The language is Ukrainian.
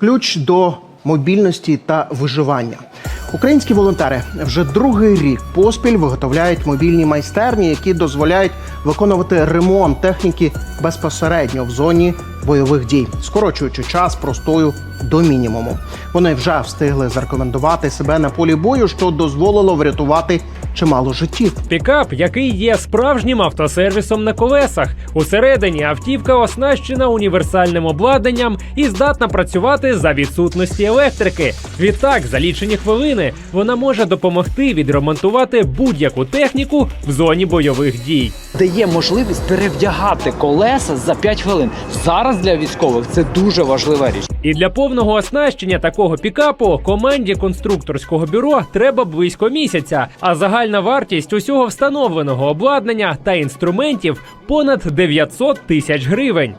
ключ до мобільності та виживання. Українські волонтери вже другий рік поспіль виготовляють мобільні майстерні, які дозволяють виконувати ремонт техніки безпосередньо в зоні бойових дій, скорочуючи час простою до мінімуму. Вони вже встигли зарекомендувати себе на полі бою, що дозволило врятувати чимало життів. Пікап, який є справжнім автосервісом на колесах. Усередині автівка оснащена універсальним обладнанням і здатна працювати за відсутності електрики. Відтак, за лічені хвилини, вона може допомогти відремонтувати будь-яку техніку в зоні бойових дій. дає можливість перевдягати колеса за 5 хвилин. Зараз для військових це дуже важлива річ. І для повного оснащення такого пікапу команді конструкторського бюро треба близько місяця. А загальна вартість усього встановленого обладнання та інструментів понад 900 тисяч гривень.